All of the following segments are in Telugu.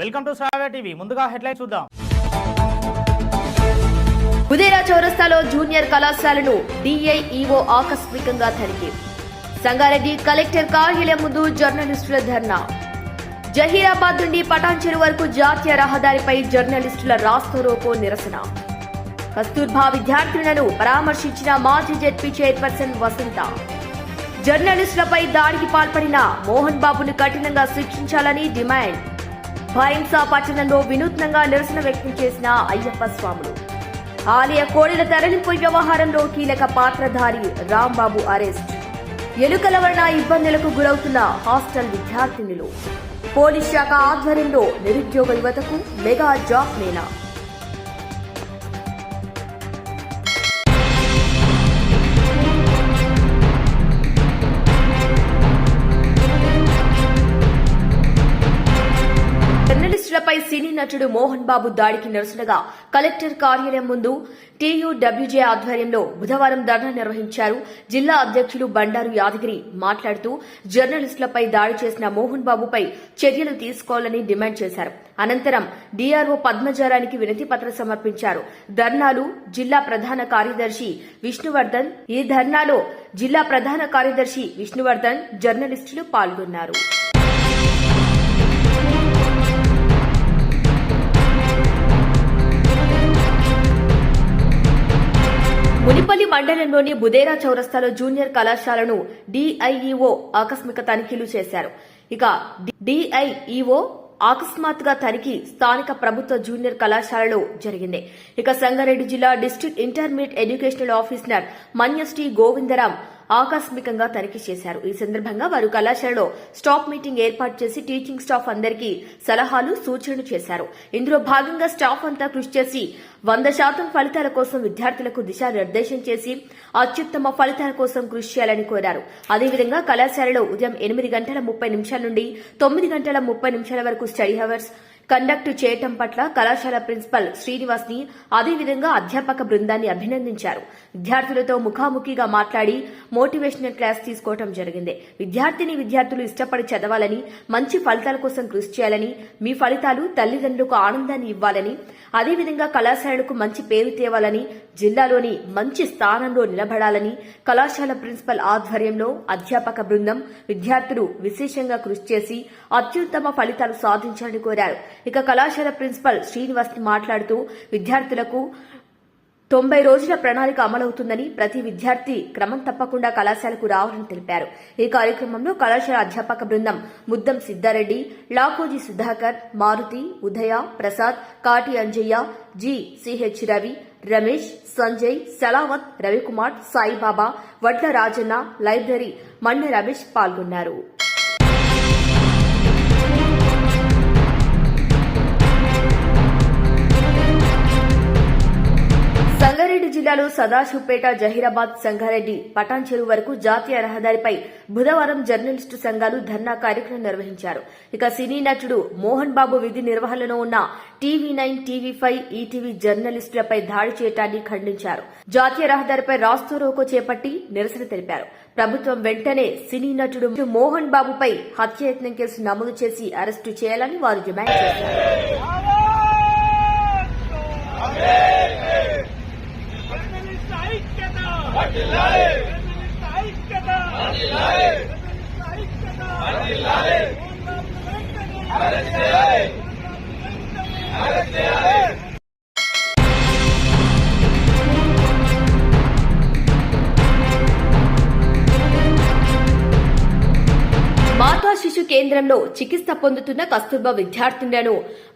Welcome to Shravya TV. ముందుగా హెడ్లైన్ చూద్దాం. ఉదేరా చౌరస్తాలో జూనియర్ కళాశాలను డిఐఈఓ ఆకస్మికంగా తనిఖీ. సంగారెడ్డి కలెక్టర్ కార్యాలయం ముందు జర్నలిస్టుల ధర్నా. జహీరాబాద్ నుండి పటాన్చెరు వరకు జాతీయ రహదారిపై జర్నలిస్టుల రాస్తోరోకో నిరసన. కస్తూర్బా విద్యార్థులను పరామర్శించిన మాజీ జెడ్పీ చైర్పర్సన్ వసంత. జర్నలిస్టులపై దాడికి పాల్పడిన మోహన్ బాబును కఠినంగా శిక్షించాలని డిమాండ్. భైంసా పట్టణంలో వినూత్నంగా నిరసన వ్యక్తం చేసిన అయ్యప్ప స్వాములు. ఆలయ కోడెల తరలింపు వ్యవహారంలో కీలక పాత్రధారి రాంబాబు అరెస్ట్. ఎలుకల వలన ఇబ్బందులకు గురవుతున్న హాస్టల్ విద్యార్థినులు. పోలీస్ శాఖ ఆధ్వర్యంలో నిరుద్యోగ యువతకు మెగా జాబ్ మేళా నటుడు మోహన్ బాబు దాడికి నిరసనగా కలెక్టర్ కార్యాలయం ముందు టీయూడబ్ల్యూజే ఆధ్వర్యంలో బుధవారం ధర్నా నిర్వహించారు. జిల్లా అధ్యక్షులు బండారు యాదగిరి మాట్లాడుతూ జర్నలిస్టులపై దాడి చేసిన మోహన్ బాబుపై చర్యలు తీసుకోవాలని డిమాండ్ చేశారు. అనంతరం డీఆర్ఓ పద్మజారానికి వినతి పత్రం సమర్పించారు. ధర్నాలు జిల్లా ప్రధాన కార్యదర్శి విష్ణువర్ధన్ ఈ ధర్నాలో జిల్లా ప్రధాన కార్యదర్శి విష్ణువర్ధన్ జర్నలిస్టులు పాల్గొన్నారు. మునిపల్లి మండలంలోని బుదేరా చౌరస్తాలో జూనియర్ కళాశాలను డిఐఈఓ ఆకస్మిక తనిఖీలు చేశారు. ఇక డిఐఈఓ అకస్మాత్తుగా తనిఖీ స్థానిక ప్రభుత్వ జూనియర్ కళాశాలలో జరిగింది. ఇక సంగారెడ్డి జిల్లా district intermediate educational officer Manyashri Govindaram ఆకస్మికంగా తనిఖీ చేశారు. ఈ సందర్భంగా వారు కళాశాలలో స్టాఫ్ మీటింగ్ ఏర్పాటు చేసి టీచింగ్ స్టాఫ్ అందరికీ సలహాలు సూచనలు చేశారు. ఇందులో భాగంగా స్టాఫ్ అంతా కృషి చేసి వంద శాతం ఫలితాల కోసం విద్యార్థులకు దిశానిర్దేశం చేసి అత్యుత్తమ ఫలితాల కోసం కృషి చేయాలని కోరారు. అదేవిధంగా కళాశాలలో ఉదయం ఎనిమిది గంటల ముప్పై నిమిషాల నుండి తొమ్మిది గంటల ముప్పై నిమిషాల వరకు స్టడీ హవర్స్ కండక్ట్ చేయటం పట్ల కళాశాల ప్రిన్సిపల్ శ్రీనివాస్ని అదేవిధంగా అధ్యాపక బృందాన్ని అభినందించారు. విద్యార్థులతో ముఖాముఖిగా మాట్లాడి మోటివేషనల్ క్లాస్ తీసుకోవడం జరిగింది. విద్యార్థిని విద్యార్థులు ఇష్టపడి చదవాలని మంచి ఫలితాల కోసం కృషి చేయాలని మీ ఫలితాలు తల్లిదండ్రులకు ఆనందాన్ని ఇవ్వాలని అదేవిధంగా కళాశాలకు మంచి పేరు తేవాలని జిల్లాలోని మంచి స్థానంలో నిలబడాలని కళాశాల ప్రిన్సిపల్ ఆధ్వర్యంలో అధ్యాపక బృందం విద్యార్థులు విశేషంగా కృషి చేసి అత్యుత్తమ ఫలితాలు సాధించాలని కోరారు. ఇక కళాశాల ప్రిన్సిపల్ శ్రీనివాస్ మాట్లాడుతూ విద్యార్థులకు తొంభై రోజుల ప్రణాళిక అమలవుతుందని ప్రతి విద్యార్థి క్రమం తప్పకుండా కళాశాలకు రావాలని తెలిపారు. ఈ కార్యక్రమంలో కళాశాల అధ్యాపక బృందం Muddam Siddareddy లాకోజీ Sudhakar Maruti Udaya Prasad Kati Anjaiah G CH Ravi Ramesh Sanjay Salavath Ravikumar Saibaba Vadla Rajanna library Manne Ramesh పాల్గొన్నారు. సంగారెడ్డి జిల్లాలో సదాశివపేట జహీరాబాద్ సంగారెడ్డి పటాన్ చెరువు వరకు జాతీయ రహదారిపై బుధవారం జర్నలిస్టు సంఘాలు ధర్నా కార్యక్రమం నిర్వహించారు. ఇక సినీ నటుడు మోహన్ బాబు విధి నిర్వహణలో ఉన్న TV nine TV five ETV జర్నలిస్టులపై దాడి చేయటాన్ని ఖండించారు. జాతీయ రహదారిపై రాస్తోరోకో చేపట్టి నిరసన తెలిపారు. ప్రభుత్వం వెంటనే సినీ నటుడు మోహన్ బాబుపై హత్యయత్నం కేసు నమోదు చేసి అరెస్టు చేయాలని వారు డిమాండ్ చేశారు జర్నలిస్ట్ ఐక్యత జర్నలిస్ట్ ఐక్యత జర్నలిస్ట్ మాతా శిశు కేంద్రంలో చికిత్స పొందుతున్న కస్తూర్బా విద్యార్థినులను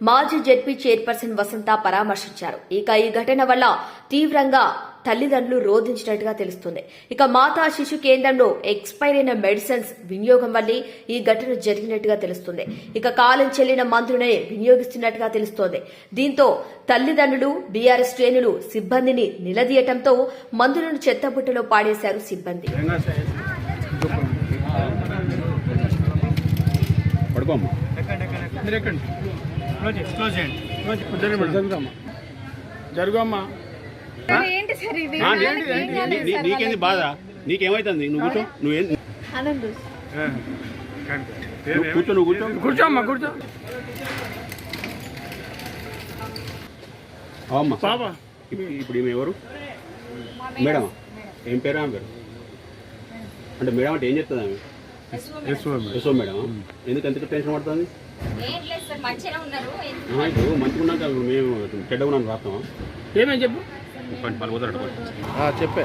మాజీ జెడ్పీ చైర్పర్సన్ వసంత పరామర్శించారు. ఇక ఈ ఘటన వల్ల తీవ్రంగా తల్లిదండ్రులు రోధించినట్టుగా తెలుస్తుంది. ఇక మాతా శిశు కేంద్రంలో ఎక్స్పైర్ అయిన మెడిసిన్స్ వినియోగం వల్లే ఈ ఘటన జరిగినట్టుగా తెలుస్తుంది. ఇక కాలం చెల్లిన మందులనే వినియోగిస్తున్నట్టుగా తెలుస్తోంది. దీంతో తల్లిదండ్రులు బీఆర్ఎస్ శ్రేణులు సిబ్బందిని నిలదీయటంతో మందులను చెత్తబుట్టలో పాడేశారు సిబ్బంది. పడుకోమ్మా మీరు ఎక్కండి. క్లోజ్ క్లోజ్ చేయండి. క్లోజ్. జరుగుతామ్మా జరుగమ్మా నీకేంది బాధ? నీకేమైతుంది? నువ్వు కూర్చో. నువ్వేం కూర్చో నువ్వు కూర్చో. కూర్చోమ్మా కూర్చో పాప ఇప్పుడు ఇప్పుడు ఈమె ఎవరు? మేడం. ఏం పేరు ఆమె పేరు? అంటే మేడం అంటే ఏం చెప్తుంది ఆమె? యశో మేడం ఎందుకు ఎందుకు టెన్షన్ పడుతుంది? ఇప్పుడు మంచిగా ఉన్నాక మేము చెడ్డగా ఉన్నాను రాస్తామా ఏమేం చెప్పు? చెప్పే.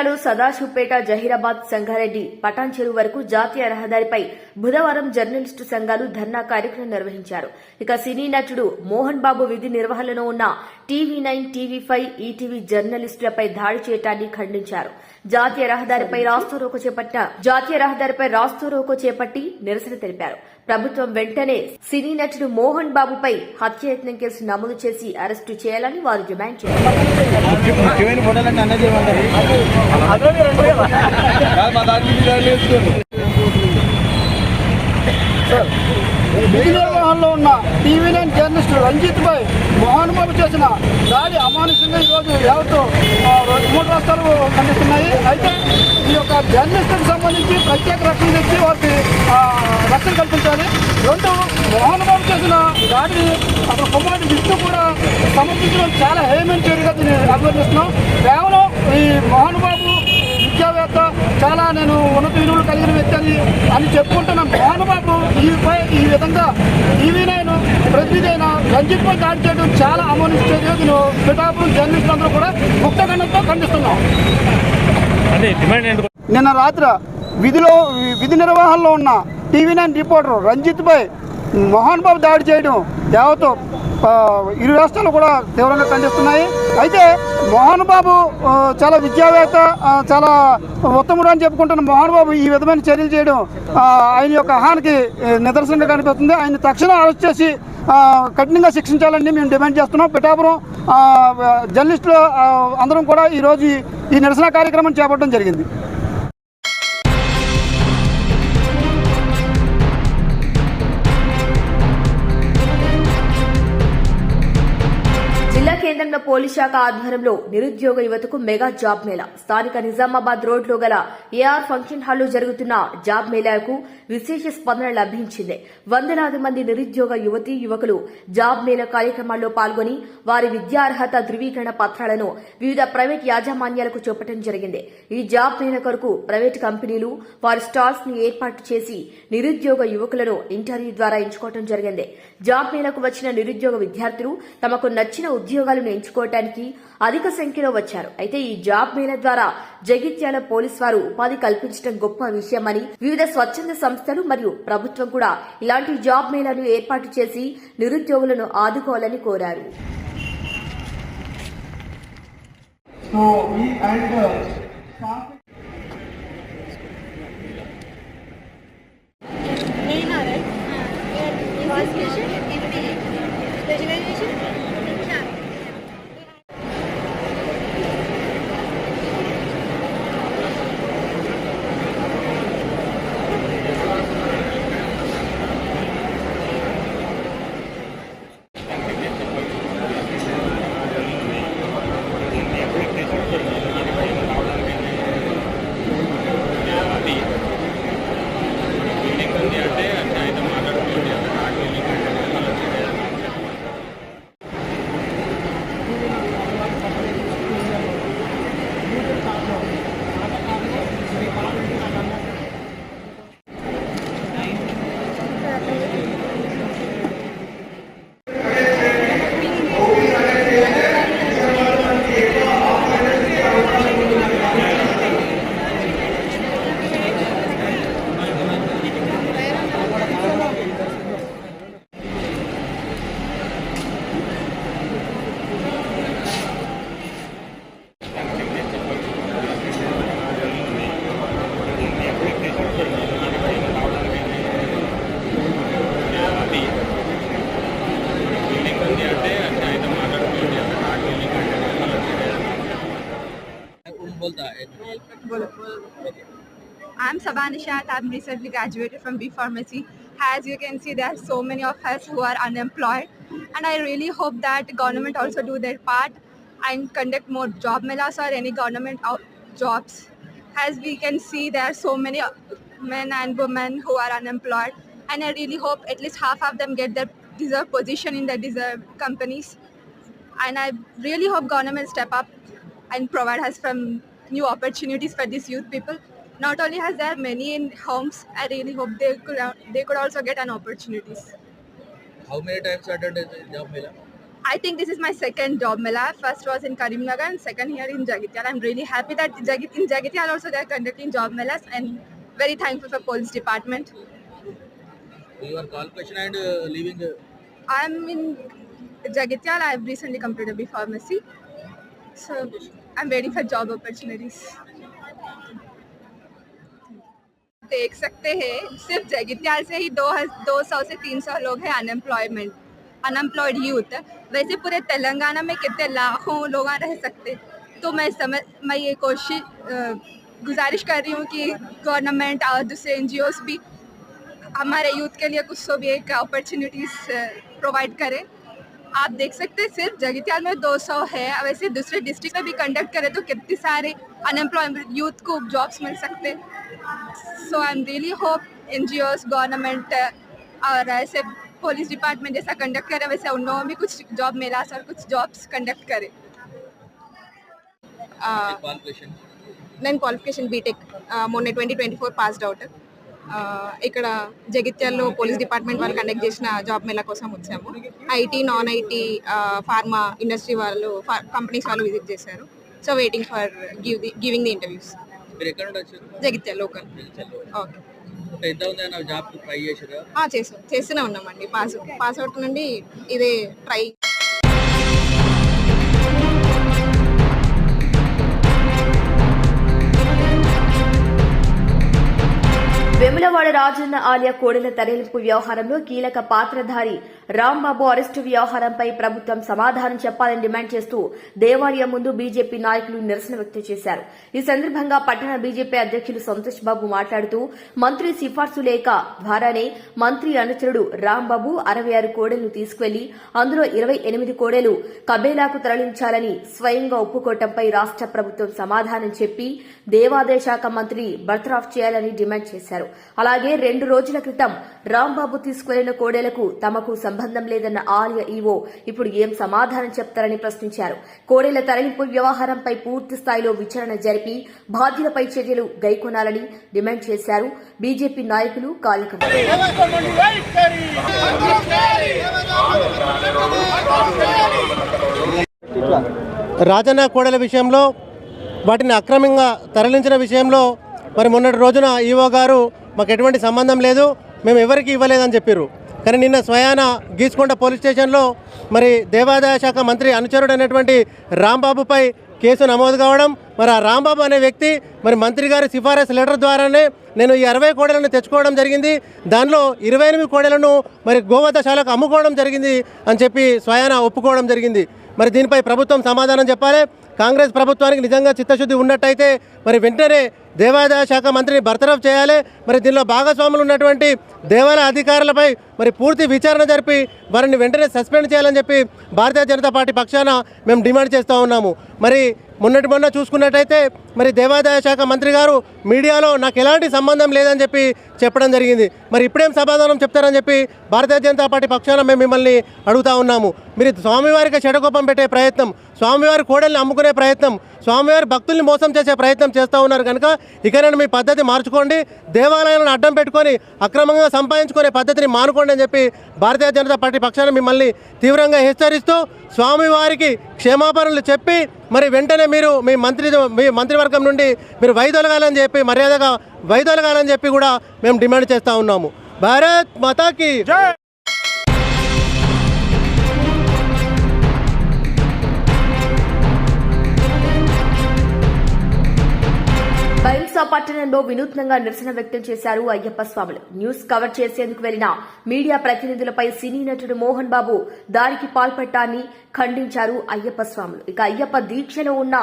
సంగారెడ్డి జిల్లాలో సదాశివపేట జహీరాబాద్ సంగారెడ్డి పటాన్ చెరువు వరకు జాతీయ రహదారిపై బుధవారం జర్నలిస్టు సంఘాలు ధర్నా కార్యక్రమం నిర్వహించారు. ఇక సినీ నటుడు మోహన్ బాబు విధి నిర్వహణలో ఉన్న TV nine TV five ETV జర్నలిస్టులపై దాడి చేయటాన్ని ఖండించారు. జాతీయ రహదారిపై రాస్తారోకో చేపట్టిన జాతీయ రహదారిపై రాస్తారోకో చేపట్టి నిరసన తెలిపారు. ప్రభుత్వం వెంటనే సినీ నటుడు మోహన్ బాబుపై హత్యాయత్నం కేసు నమోదు చేసి అరెస్టు చేయాలని వారు డిమాండ్ చేశారు. ముఖ్యమైన విధి నిర్వహణలో ఉన్న TV nine journalist Ranjith bhai Babu చేసిన దాడి అమానుషంగా ఈరోజు యావత్తు మూడు రాష్ట్రాలు ఖండిస్తున్నాయి అయితే ఈ యొక్క జర్నలిస్టులకు సంబంధించి ప్రత్యేక రక్షణ తెచ్చి వారికి రక్షణ కల్పించాలి. రెండు మోహన్ బాబు చేసిన దాడిని అక్కడ కుమారుడు విష్ణు కూడా సమర్థించడం చాలా హేమైన చర్యగా దీన్ని అభివర్ణిస్తున్నాం. కేవలం ఈ మోహన్ బాబు చాలా నేను ఉన్నత విలువలు కలిగిన వ్యక్తి అని అని చెప్పుకుంటున్న. మోహనబాబు ఈపై ఈ విధంగా టీవీ నైన్ ప్రతినిధి అయిన రంజిత్ పై దాడి చేయడం చాలా అమోనిస్తుంది నేను పిఠాపురం జర్నలిస్టులు అందరూ కూడా ముక్తగండంతో ఖండిస్తున్నాం. అదే డిమాండ్ ఏంటి? నిన్న రాత్రి విధిలో విధి నిర్వహణలో ఉన్న టీవీ నైన్ రిపోర్టర్ రంజిత్ పై మోహన్ బాబు దాడి చేయడం ఆ, ఇరు రాష్ట్రాలు కూడా తీవ్రంగా ఖండిస్తున్నాయి. అయితే మోహన్ బాబు చాలా విద్యావేత్త చాలా ఉత్తముడు అని చెప్పుకుంటున్న మోహన్ బాబు ఈ విధమైన చర్యలు చేయడం ఆయన యొక్క అహానికి నిదర్శనంగా కనిపిస్తుంది. ఆయన తక్షణం అరెస్ట్ చేసి కఠినంగా శిక్షించాలని మేము డిమాండ్ చేస్తున్నాం. పిఠాపురం జర్నలిస్టులు అందరం కూడా ఈరోజు ఈ- ఈ నిరసన కార్యక్రమం చేపట్టడం జరిగింది. కేంద్రంలో పోలీస్ శాఖ ఆధ్వర్యంలో నిరుద్యోగ యువతకు మెగా జాబ్ మేళా. స్థానిక నిజామాబాద్ రోడ్లో గల ఏఆర్ ఫంక్షన్ హాల్లో జరుగుతున్న జాబ్ మేళాకు విశేష స్పందన లభించింది. వందలాది మంది నిరుద్యోగ యువతీ యువకులు జాబ్ మేళా కార్యక్రమాల్లో పాల్గొని వారి విద్యార్హత ధృవీకరణ పత్రాలను వివిధ ప్రైవేట్ యాజమాన్యాలకు చూపటం జరిగింది. ఈ జాబ్ మేళా కొరకు ప్రైవేట్ కంపెనీలు వారి స్టాల్స్ని ఏర్పాటు చేసి నిరుద్యోగ యువకులను ఇంటర్వ్యూ ద్వారా ఎంచుకోవడం జరిగింది. జాబ్ మేళాకు వచ్చిన నిరుద్యోగ విద్యార్థులు తమకు నచ్చిన ఉద్యోగాలను ఎంచుకోవటానికి అధిక సంఖ్యలో వచ్చారు. అయితే ఈ జాబ్ మేళ ద్వారా జగిత్యాల పోలీస్ వారు ఉపాధి కల్పించడం గొప్ప విషయమని వివిధ స్వచ్ఛంద సంస్థలు మరియు ప్రభుత్వం కూడా ఇలాంటి జాబ్ మేళాను ఏర్పాటు చేసి నిరుద్యోగులను ఆదుకోవాలని కోరారు. I'm Sabanishat. I've recently graduated from B Pharmacy. As you can see, there are so many of us who are unemployed, and I really hope that government also do their part and conduct more job melas or any government jobs As we can see, there are so many men and women who are unemployed, and I really hope at least half of them get their deserved position in the deserved companies. And I really hope government step up and provide us from new opportunities for these youth people. Not only has there many in homes, I really hope they could uh, they could also get an opportunities. How many times the job mela? I think this is my second job mela. First was in Karimnagar and second here in Jagitial. I'm really happy that Jagit, in Jagitial also they're conducting job melas and very thankful for police department. Your qualification and uh, leaving. Uh, I'm in Jagitial. I've recently completed B pharmacy. So I'm waiting for job opportunities. देख सकते हैं। सिर्फ़ जगित्याल से ही दो दो सौ से तीन सौ लोग हैं अनएम्प्लॉयमेंट अनएम्प्लॉयड यूथ वैसे पूरे तेलंगाना में कितने लाखों लोग रह सकते तो मैं समझ, मैं ये कोशिश गुजारिश कर रही हूँ कि गवर्नमेंट और दूसरे एन भी हमारे यूथ के लिए कुछ तो भी एक अपॉर्चुनिटीज़ प्रोवाइड करें। आप देख सकते हैं सिर्फ़ जगतियाल में 200 है। वैसे दूसरे डिस्ट्रिक्ट में भी कंडक्ट करें तो कितने सारे अनएम्प्लॉयमेंट यूथ को जॉब्स मिल सकते so I am really hope an government और ऐसे पुलिस डिपार्टमेंट जैसा कंडक्ट करे वैसे उन लोगों में कुछ जॉब मिला सर कुछ जॉब्स कंडक्ट करें। मैम क्वालिफिकेशन बी टेक मोने twenty twenty four pass out ఇక్కడ జగిత్యాల్లో పోలీస్ డిపార్ట్మెంట్ వాళ్ళు కండక్ట్ చేసిన జాబ్ మేళా కోసం వచ్చాము. IT non IT pharma industry వాళ్ళు కంపెనీస్ వాళ్ళు విజిట్ చేశారు. So waiting for give the giving the interviews Jagtial local. Okay చేస్తూనే ఉన్నామండి. పాస్ పాస్ అవుట్ నుండి ఇదే ట్రై Raj ప్రసన్న ఆలయ కోడెల తరలింపు వ్యవహారంలో కీలక పాత్రధారి రాంబాబు అరెస్టు వ్యవహారంపై ప్రభుత్వం సమాధానం చెప్పాలని డిమాండ్ చేస్తూ దేవాలయం ముందు బీజేపీ నాయకులు నిరసన వ్యక్తం చేశారు. ఈ సందర్భంగా పట్టణ బీజేపీ అధ్యక్షులు సంతోష్ బాబు మాట్లాడుతూ మంత్రి సిఫార్సు లేఖ ద్వారానే మంత్రి అనుచరుడు రాంబాబు అరవై ఆరు కోడెలను తీసుకువెళ్ళి అందులో ఇరవై ఎనిమిది కోడెలు కబేలాకు తరలించాలని స్వయంగా ఒప్పుకోవటంపై రాష్ట్ర ప్రభుత్వం సమాధానం చెప్పి దేవాదాయ శాఖ మంత్రి బర్తరాఫ్ చేయాలని డిమాండ్ చేశారు. అలాగే రెండు రెండు రోజుల క్రితం రాంబాబు తీసుకువెళ్ళిన కోడెలకు తమకు సంబంధం లేదన్న ఆలయ ఈవో ఇప్పుడు ఏం సమాధానం చెప్తారని ప్రశ్నించారు. కోడెల తరలింపు వ్యవహారంపై పూర్తి స్థాయిలో విచారణ జరిపి బాధ్యులపై చర్యలు గైకొనాలని డిమాండ్ చేశారు. బీజేపీ నాయకులు కాలిక రాజన్న కోడల విషయంలో వాటిని అక్రమంగా తరలించిన విషయంలో మరి మొన్నటి రోజున ఈవో గారు మాకు ఎటువంటి సంబంధం లేదు మేము ఎవరికి ఇవ్వలేదని చెప్పారు కానీ నిన్న స్వయాన గీసుకొండ పోలీస్ స్టేషన్లో మరి దేవాదాయ శాఖ మంత్రి అనుచరుడు అనేటువంటి రాంబాబుపై కేసు నమోదు కావడం మరి ఆ రాంబాబు అనే వ్యక్తి మరి మంత్రి గారి సిఫారసు లెటర్ ద్వారానే నేను ఈ అరవై కోడలను తెచ్చుకోవడం జరిగింది. దానిలో ఇరవై ఎనిమిది కోడలను మరి గోవధశాలకు అమ్ముకోవడం జరిగింది అని చెప్పి స్వయాన ఒప్పుకోవడం జరిగింది. మరి దీనిపై ప్రభుత్వం సమాధానం చెప్పాలి. కాంగ్రెస్ ప్రభుత్వానికి నిజంగా చిత్తశుద్ధి ఉన్నట్టయితే మరి వెంటనే దేవాదాయ శాఖ మంత్రిని బర్తరఫ్ చేయాలి. మరి దీనిలో భాగస్వాములు ఉన్నటువంటి దేవాలయ అధికారులపై మరి పూర్తి విచారణ జరిపి వారిని వెంటనే సస్పెండ్ చేయాలని చెప్పి భారతీయ జనతా పార్టీ పక్షాన మేము డిమాండ్ చేస్తూ ఉన్నాము. మరి మొన్నటి మొన్న చూసుకున్నట్టయితే మరి దేవాదాయ శాఖ మంత్రి గారు మీడియాలో నాకు ఎలాంటి సంబంధం లేదని చెప్పి చెప్పడం జరిగింది. మరి ఇప్పుడేం సమాధానం చెప్తారని చెప్పి భారతీయ జనతా పార్టీ పక్షాన మేము మిమ్మల్ని అడుగుతా ఉన్నాము. మీరు స్వామివారికి చెడకోపం పెట్టే ప్రయత్నం స్వామివారి కోడల్ని అమ్ముకునే ప్రయత్నం స్వామివారి భక్తుల్ని మోసం చేసే ప్రయత్నం చేస్తూ ఉన్నారు కనుక ఇకనైనా మీ పద్ధతి మార్చుకోండి. దేవాలయాలను అడ్డం పెట్టుకొని అక్రమంగా సంపాదించుకునే పద్ధతిని మానుకోండి అని చెప్పి భారతీయ జనతా పార్టీ పక్షాన మిమ్మల్ని తీవ్రంగా హెచ్చరిస్తూ స్వామివారికి క్షమాపణలు చెప్పి మరి వెంటనే మీరు మీ మంత్రి మీ మంత్రివర్గం నుండి మీరు వైదొలగాలని చెప్పి మర్యాదగా వైదొలగాలని చెప్పి కూడా మేము డిమాండ్ చేస్తూ ఉన్నాము. భారత్ మాతాకి బైంసా పట్టణంలో వినూత్నంగా నిరసన వ్యక్తం చేశారు అయ్యప్ప స్వాములు. న్యూస్ కవర్ చేసేందుకు వెళ్ళిన మీడియా ప్రతినిధులపై సినీ నటుడు మోహన్ బాబు దారికి పాల్పట్టాన్ని ఖండించారు అయ్యప్ప స్వాములు. ఇక అయ్యప్ప దీక్షలో ఉన్న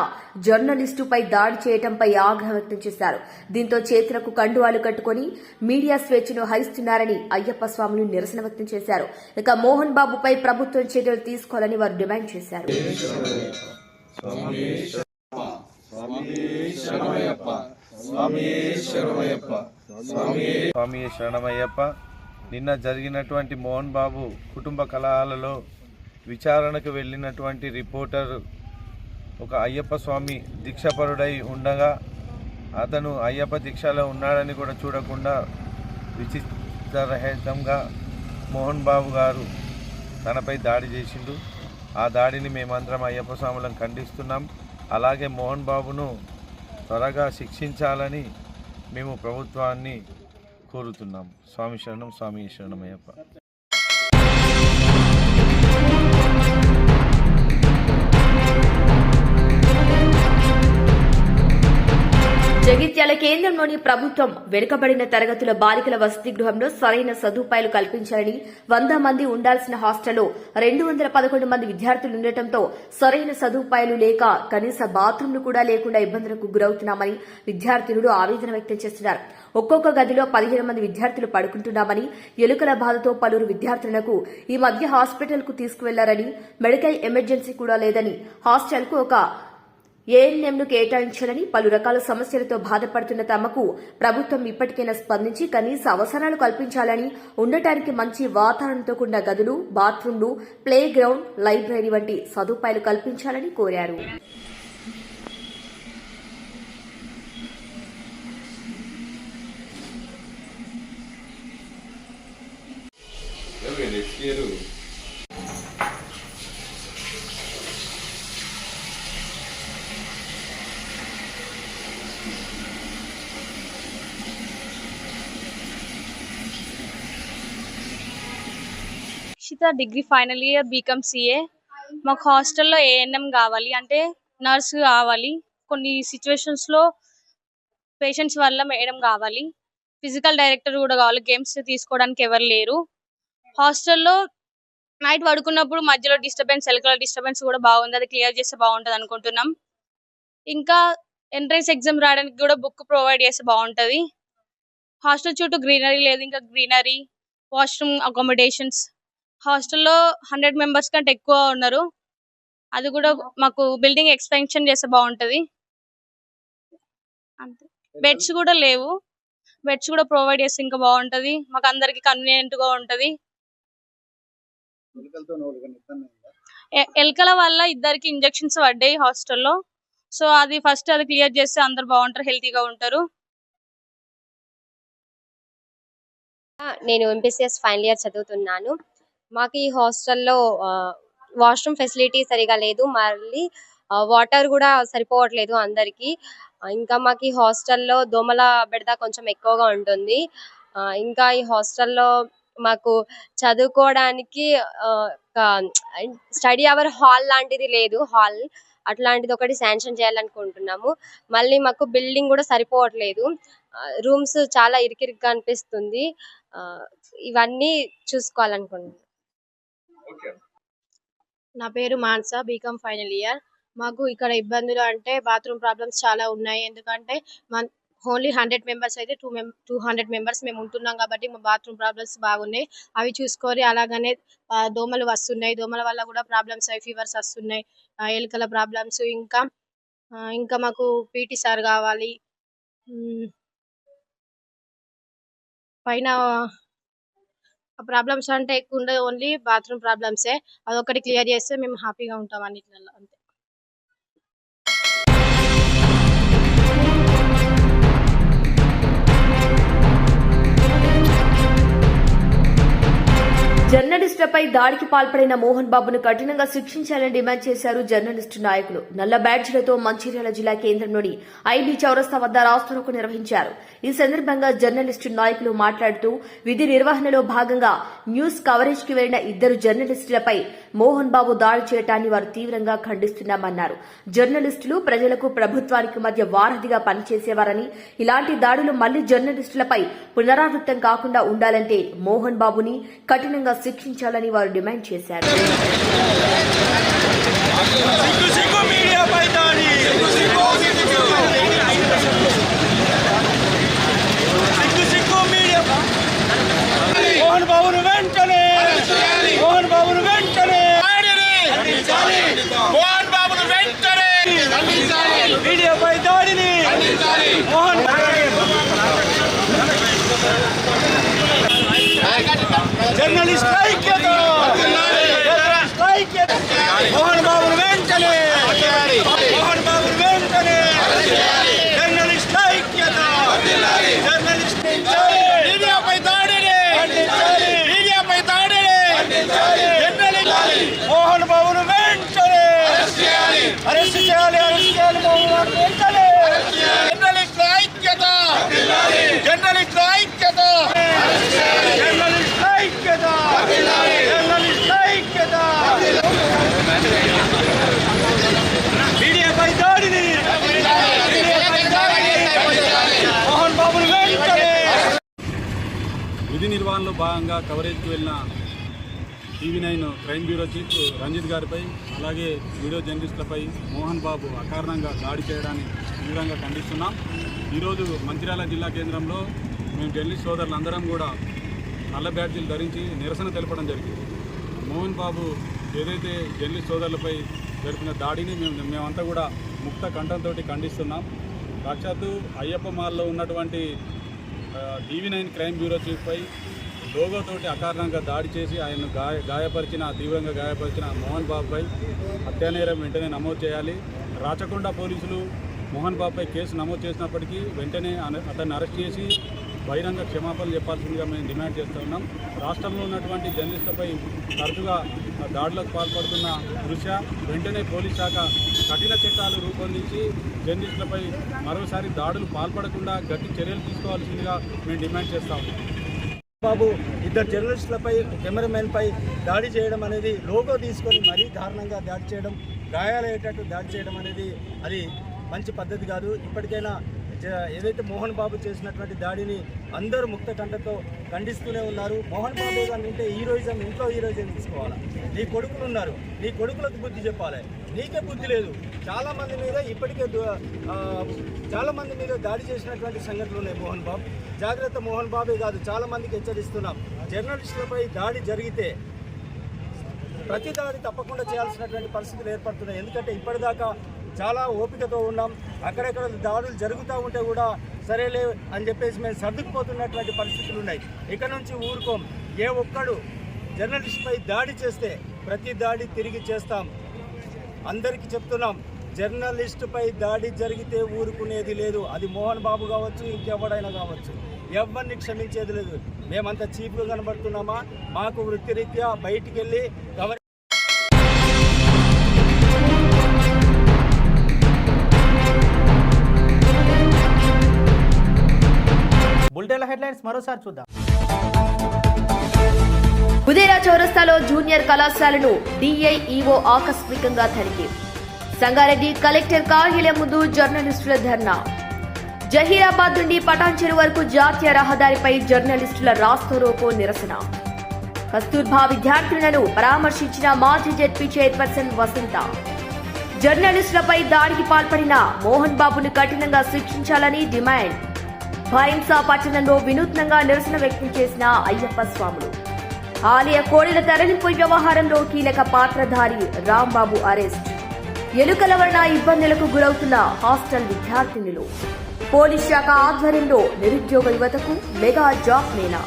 జర్నలిస్టుపై దాడి చేయడంపై ఆగ్రహం వ్యక్తం చేశారు. దీంతో చేతులకు కండువాలు కట్టుకుని మీడియా స్వేచ్ఛను హరిస్తున్నారని అయ్యప్ప స్వాములు నిరసన వ్యక్తం చేశారు. ఇక మోహన్ బాబుపై ప్రభుత్వం చర్యలు తీసుకోవాలని వారు డిమాండ్ చేశారు. స్వామి శరణమయ్యప్ప నిన్న జరిగినటువంటి మోహన్ బాబు కుటుంబ కలహాలలో విచారణకు వెళ్ళినటువంటి రిపోర్టర్ ఒక అయ్యప్ప స్వామి దీక్షపరుడై ఉండగా అతను అయ్యప్ప దీక్షలో ఉన్నాడని కూడా చూడకుండా విచిత్రరహితంగా మోహన్ బాబు గారు తనపై దాడి చేసిండు. ఆ దాడిని మేమందరం అయ్యప్ప స్వాములను ఖండిస్తున్నాం. అలాగే మోహన్ బాబును త్వరగా శిక్షించాలని మేము ప్రభుత్వాన్ని కోరుతున్నాం. స్వామి శరణం స్వామి శరణం జగిత్యాల కేంద్రంలోని ప్రభుత్వం వెనుకబడిన తరగతుల బాలికల వసతి గృహంలో సరైన సదుపాయాలు కల్పించాలని వంద మంది ఉండాల్సిన హాస్టల్లో రెండు వందల పదకొండు మంది విద్యార్థులు ఉండటంతో సరైన సదుపాయాలు లేక కనీస బాత్రూంలు కూడా లేకుండా ఇబ్బందులకు గురవుతున్నామని విద్యార్థినుడు ఆవేదన వ్యక్తం చేస్తున్నారు. ఒక్కొక్క గదిలో పదిహేను మంది విద్యార్థులు పడుకుంటున్నామని ఎలుకల బాధతో పలువురు విద్యార్థులకు ఈ మధ్య హాస్పిటల్కు తీసుకువెళ్ళారని మెడికల్ ఎమర్జెన్సీ కూడా లేదని హాస్టల్కు ఒక ఏఎన్ఎంను కేటాయించాలని పలు రకాల సమస్యలతో బాధపడుతున్న తమకు ప్రభుత్వం ఇప్పటికైనా స్పందించి కనీస అవసరాలు కల్పించాలని ఉండటానికి మంచి వాతావరణంతో కూడిన గదులు బాత్రూంలు ప్లే గ్రౌండ్ లైబ్రరీ వంటి సదుపాయాలు కల్పించాలని కోరారు. Rakshitha degree final year B com CA. మాకు హాస్టల్లో ఏఎన్ఎం కావాలి అంటే నర్స్ కావాలి. కొన్ని సిచ్యువేషన్స్లో పేషెంట్స్ వల్ల మేడం కావాలి. ఫిజికల్ డైరెక్టర్ కూడా కావాలి గేమ్స్ తీసుకోవడానికి ఎవరు లేరు. హాస్టల్లో నైట్ పడుకున్నప్పుడు మధ్యలో డిస్టర్బెన్స్ ఎలకల డిస్టర్బెన్స్ కూడా బాగుంది అది క్లియర్ చేస్తే బాగుంటుంది అనుకుంటున్నాం. ఇంకా ఎంట్రన్స్ ఎగ్జామ్ రాయడానికి కూడా బుక్ ప్రొవైడ్ చేస్తే బాగుంటుంది. హాస్టల్ చుట్టూ గ్రీనరీ లేదు ఇంకా గ్రీనరీ వాష్రూమ్ అకామిడేషన్స్ హాస్టల్లో హండ్రెడ్ మెంబర్స్ కంటే ఎక్కువ ఉన్నారు. అది కూడా మాకు బిల్డింగ్ ఎక్స్పెన్షన్ చేస్తే బాగుంటది. అంతే. బెడ్స్ కూడా లేవు. బెడ్స్ కూడా ప్రొవైడ్ చేస్తే ఇంకా బాగుంటది. మాకు అందరికి కన్వీనియంట్గా ఉంటది ఎలకల వల్ల ఇద్దరికి ఇంజెక్షన్స్ పడ్డాయి హాస్టల్లో. సో అది ఫస్ట్ అది క్లియర్ చేస్తే అందరు బాగుంటారు హెల్తీగా ఉంటారు. నేను ఎంపీసీఎస్ ఫైనల్ ఇయర్ చదువుతున్నాను. మాకు ఈ హాస్టల్లో వాష్రూమ్ ఫెసిలిటీ సరిగా లేదు. మళ్ళీ వాటర్ కూడా సరిపోవట్లేదు అందరికీ. ఇంకా మాకు ఈ హాస్టల్లో దోమల బెడద కొంచెం ఎక్కువగా ఉంటుంది. ఆ, ఇంకా ఈ హాస్టల్లో మాకు చదువుకోవడానికి స్టడీ అవర్ హాల్ లాంటిది లేదు. హాల్ అట్లాంటిది ఒకటి శాంక్షన్ చేయాలనుకుంటున్నాము. మళ్ళీ మాకు బిల్డింగ్ కూడా సరిపోవట్లేదు. రూమ్స్ చాలా ఇరికిరిగ్గా అనిపిస్తుంది. ఇవన్నీ చూసుకోవాలనుకుంటున్నాం. నా పేరు మాన్స బీకామ్ ఫైనల్ ఇయర్. మాకు ఇక్కడ ఇబ్బందులు అంటే బాత్రూమ్ ప్రాబ్లమ్స్ చాలా ఉన్నాయి. ఎందుకంటే మన్ ఓన్లీ హండ్రెడ్ మెంబర్స్ అయితే టూ మెం టూ హండ్రెడ్ మెంబర్స్ మేము ఉంటున్నాం కాబట్టి మా బాత్రూమ్ ప్రాబ్లమ్స్ బాగున్నాయి. అవి చూసుకొని అలాగనే దోమలు వస్తున్నాయి. దోమల వల్ల కూడా ప్రాబ్లమ్స్ అయి ఫీవర్స్ వస్తున్నాయి. ఎలుకల ప్రాబ్లమ్స్ ఇంకా ఇంకా మాకు పీటీ సార్ కావాలి. పైన ప్రాబ్లమ్స్ అంటే ఎక్కువ ఉండదు ఓన్లీ బాత్రూమ్ ప్రాబ్లమ్సే. అదొకటి క్లియర్ చేస్తే మేము హ్యాపీగా ఉంటాం అన్నిటిలో అంతే. జర్నలిస్టులపై దాడికి పాల్పడిన మోహన్ బాబును కఠినంగా శిక్షించాలని డిమాండ్ చేశారు జర్నలిస్టు నాయకులు. నల్ల బ్యాడ్జీలతో మంచిర్యాల జిల్లా కేంద్రంలోని ఐబీ చౌరస్తా వద్ద రాస్తారోకు నిర్వహించారు. ఈ సందర్భంగా జర్నలిస్టు నాయకులు మాట్లాడుతూ విధి నిర్వహణలో భాగంగా న్యూస్ కవరేజ్కి వెళ్ళిన ఇద్దరు జర్నలిస్టులపై మోహన్ బాబు దాడి చేయటాన్ని వారు తీవ్రంగా ఖండిస్తున్నామన్నారు. జర్నలిస్టులు ప్రజలకు ప్రభుత్వానికి మధ్య వారధిగా పనిచేసేవారని ఇలాంటి దాడులు మళ్ళీ జర్నలిస్టులపై పునరావృతం కాకుండా ఉండాలంటే మోహన్ బాబుని కఠినంగా శిక్షించాలని వారు డిమాండ్ చేశారు. మోహన్ బాబును వెంటనే మోహన్ బాబును వెంటనే మోహన్ బాబును వెంటనే మీడియాపై దాడిని మోహన్ జర్నలిస్ట్ ఐక్యత జర్నలిస్ట్ ఐక్యత మోహన్ బాబు వెంటనే మోహన్ బాబు వెంటనే జర్నలిస్ట్ ఐక్యత జర్నలిస్ట్ మీడియాపై దాడిని మీడియాపై దాడిని జర్నలిస్ట్ మోహన్ బాబును వెంటనే అరెస్ట్ చేయాలి అరెస్ట్ చేయాలి మోహన్ బాబు వెంటనే జర్నలిస్ట్ ఐక్యత జర్నలిస్ట్ ఐక్యత జర్నలిస్ట్ ఐక్యత జర్నలిస్ట్ ఐక్యత మీడియాపై దాడిని మీడియాపై దాడిని మోహన్ బాబును వెంటనే విధి భాగంగా కవరేజ్కి వెళ్ళిన TV nine crime bureau chief Ranjith గారిపై అలాగే వీడియో జర్నలిస్టులపై మోహన్ బాబు అకారణంగా దాడి చేయడాన్ని తీవ్రంగా ఖండిస్తున్నాం. ఈరోజు మంచిర్యాల జిల్లా కేంద్రంలో మేము జర్నలిస్ట్ సోదరులందరం కూడా నల్ల బ్యాడ్జీలు ధరించి నిరసన తెలపడం జరిగింది. మోహన్ బాబు ఏదైతే జర్నలిస్ట్ సోదరులపై జరిపిన దాడిని మేము మేమంతా కూడా ముక్త కంఠంతో ఖండిస్తున్నాం. సాక్షాత్తు అయ్యప్ప మాల్లో ఉన్నటువంటి టీవీ నైన్ క్రైమ్ బ్యూరో చీఫ్పై లోగోతోటి అకారణంగా దాడి చేసి ఆయన్ను గాయ గాయపరిచిన తీవ్రంగా గాయపరిచిన మోహన్ బాబుపై హత్యానేరం వెంటనే నమోదు చేయాలి. రాచకొండ పోలీసులు మోహన్ బాబుపై కేసు నమోదు చేసినప్పటికీ వెంటనే అతన్ని అరెస్ట్ చేసి బహిరంగ క్షమాపణలు చెప్పాల్సిందిగా మేము డిమాండ్ చేస్తూ ఉన్నాం. రాష్ట్రంలో ఉన్నటువంటి జర్నలిస్టులపై తరచుగా దాడులకు పాల్పడుతున్న దృశ్య వెంటనే పోలీస్ శాఖ కఠిన చట్టాలు రూపొందించి జర్నలిస్టులపై మరోసారి దాడులు పాల్పడకుండా గట్టి చర్యలు తీసుకోవాల్సిందిగా మేము డిమాండ్ చేస్తా ఉన్నాం. బాబు ఇద్దరు జర్నలిస్టులపై కెమెరామెన్ పై దాడి చేయడం అనేది లోగో తీసుకొని మరీ దారుణంగా దాడి చేయడం గాయాలయ్యేటట్టు దాడి చేయడం అనేది అది మంచి పద్ధతి కాదు. ఇప్పటికైనా ఏదైతే మోహన్ బాబు చేసినటువంటి దాడిని అందరూ ముక్త కంటతో ఖండిస్తూనే ఉన్నారు. మోహన్ బాబు గారు ఉంటే హీరోయిజం ఇంట్లో హీరోయిజం తీసుకోవాలి? నీ కొడుకులు ఉన్నారు. నీ కొడుకులకు బుద్ధి చెప్పాలి. నీకే బుద్ధి లేదు. చాలామంది మీద ఇప్పటికే చాలామంది మీద దాడి చేసినటువంటి సంఘటనలు ఉన్నాయి మోహన్ బాబు. జాగ్రత్త మోహన్ బాబే కాదు చాలామందికి హెచ్చరిస్తున్నాం. జర్నలిస్టులపై దాడి జరిగితే ప్రతి దాడి తప్పకుండా చేయాల్సినటువంటి పరిస్థితులు ఏర్పడుతున్నాయి. ఎందుకంటే ఇప్పటిదాకా చాలా ఓపికతో ఉన్నాం. అక్కడెక్కడ దాడులు జరుగుతూ ఉంటే కూడా సరేలే అని చెప్పేసి మేము సర్దుకుపోతున్నటువంటి పరిస్థితులు ఉన్నాయి. ఇక నుంచి ఊరుకోం. ఏ ఒక్కడు జర్నలిస్ట్పై దాడి చేస్తే ప్రతి దాడి తిరిగి చేస్తాం. అందరికీ చెప్తున్నాం జర్నలిస్టుపై దాడి జరిగితే ఊరుకునేది లేదు. అది మోహన్ బాబు కావచ్చు ఇంకెవడైనా కావచ్చు. ఎవరిని క్షమించేది లేదు. మేమంత చీప్గా కనబడుతున్నామా? మాకు వృత్తిరీత్యా బయటికి వెళ్ళి బులెటిన్ల హెడ్లైన్స్ మరోసారి చూద్దాం. బుదేరా చౌరస్తాలో జూనియర్ కళాశాలను డిఐఈఓ ఆకస్మికంగా తనిఖీ. సంగారెడ్డి కలెక్టర్ కార్యాలయం ముందు జర్నలిస్టుల ధర్నా. జహీరాబాద్ నుండి పటాన్చెరు వరకు జాతీయ రహదారిపై జర్నలిస్టుల రాస్తోరోకో నిరసన. కస్తూర్బా విద్యార్థులను పరామర్శించిన మాజీ జెడ్పీ చైర్పర్సన్ వసంత. జర్నలిస్టులపై దాడికి పాల్పడిన మోహన్ బాబును కఠినంగా శిక్షించాలని డిమాండ్. భైంసా పట్టణంలో వినూత్నంగా నిరసన వ్యక్తం చేసిన అయ్యప్ప స్వాములు. ఆలయ కోడెల తరలింపు వ్యవహారంలో కీలక పాత్రధారి రాంబాబు అరెస్ట్. ఎలుకల వలన ఇబ్బందులకు గురవుతున్న హాస్టల్ విద్యార్థినులు. పోలీస్ శాఖ ఆధ్వర్యంలో నిరుద్యోగ యువతకు మెగా జాబ్ మేళా.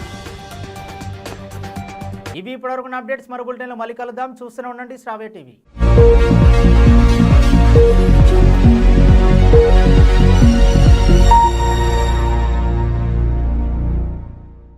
ఇవి ఇప్పటివరకు అప్డేట్స్ మరో బులెటిన్లో మళ్ళీ కలుద్దాం. చూస్తూనే ఉండండి శ్రావ్య టీవీ.